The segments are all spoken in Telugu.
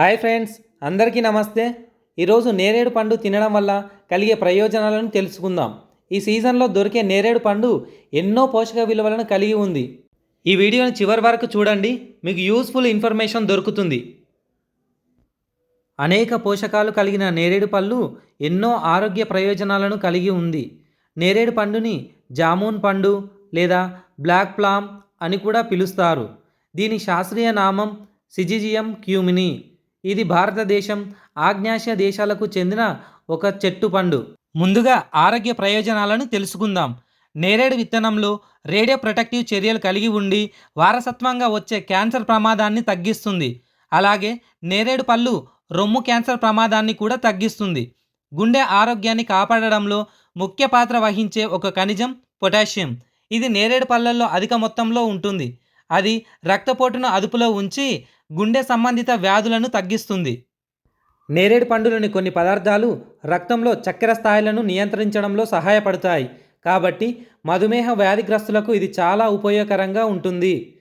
హాయ్ ఫ్రెండ్స్ అందరికీ నమస్తే. ఈరోజు నేరేడు పండు తినడం వల్ల కలిగే ప్రయోజనాలను తెలుసుకుందాం. ఈ సీజన్లో దొరికే నేరేడు పండు ఎన్నో పోషక విలువలను కలిగి ఉంది. ఈ వీడియోని చివరి వరకు చూడండి మీకు యూస్ఫుల్ ఇన్ఫర్మేషన్ దొరుకుతుంది. అనేక పోషకాలు కలిగిన నేరేడు పళ్ళు ఎన్నో ఆరోగ్య ప్రయోజనాలను కలిగి ఉంది. నేరేడు పండుని జామూన్ పండు లేదా బ్లాక్ ప్లామ్ అని కూడా పిలుస్తారు. దీని శాస్త్రీయ నామం సిజిజియం క్యూమిని. ఇది భారతదేశం ఆగ్నేయాసియా దేశాలకు చెందిన ఒక చెట్టు పండు. ముందుగా ఆరోగ్య ప్రయోజనాలను తెలుసుకుందాం. నేరేడు విత్తనంలో రేడియో ప్రొటెక్టివ్ చర్యలు కలిగి ఉండి వారసత్వంగా వచ్చే క్యాన్సర్ ప్రమాదాన్ని తగ్గిస్తుంది. అలాగే నేరేడు పళ్ళు రొమ్ము క్యాన్సర్ ప్రమాదాన్ని కూడా తగ్గిస్తుంది. గుండె ఆరోగ్యాన్ని కాపాడడంలో ముఖ్య పాత్ర వహించే ఒక ఖనిజం పొటాషియం. ఇది నేరేడు పళ్ళల్లో అధిక మొత్తంలో ఉంటుంది. అది రక్తపోటును అదుపులో ఉంచి గుండె సంబంధిత వ్యాధులను తగ్గిస్తుంది. నేరేడు పండులోని కొన్ని పదార్థాలు రక్తంలో చక్కెర స్థాయిలను నియంత్రించడంలో సహాయపడతాయి. కాబట్టి మధుమేహ వ్యాధిగ్రస్తులకు ఇది చాలా ఉపయోగకరంగా ఉంటుంది.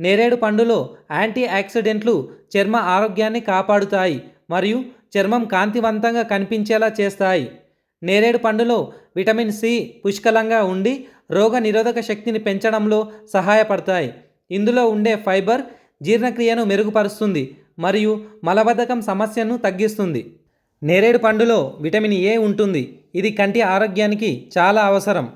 నేరేడు పండులో యాంటీ ఆక్సిడెంట్లు చర్మ ఆరోగ్యాన్ని కాపాడుతాయి మరియు చర్మం కాంతివంతంగా కనిపించేలా చేస్తాయి. నేరేడు పండులో విటమిన్ సి పుష్కలంగా ఉండి రోగ నిరోధక శక్తిని పెంచడంలో సహాయపడతాయి. ఇందులో ఉండే ఫైబర్ జీర్ణక్రియను మెరుగుపరుస్తుంది మరియు మలబద్ధకం సమస్యను తగ్గిస్తుంది. నేరేడు పండులో విటమిన్ ఏ ఉంటుంది. ఇది కంటి ఆరోగ్యానికి చాలా అవసరం.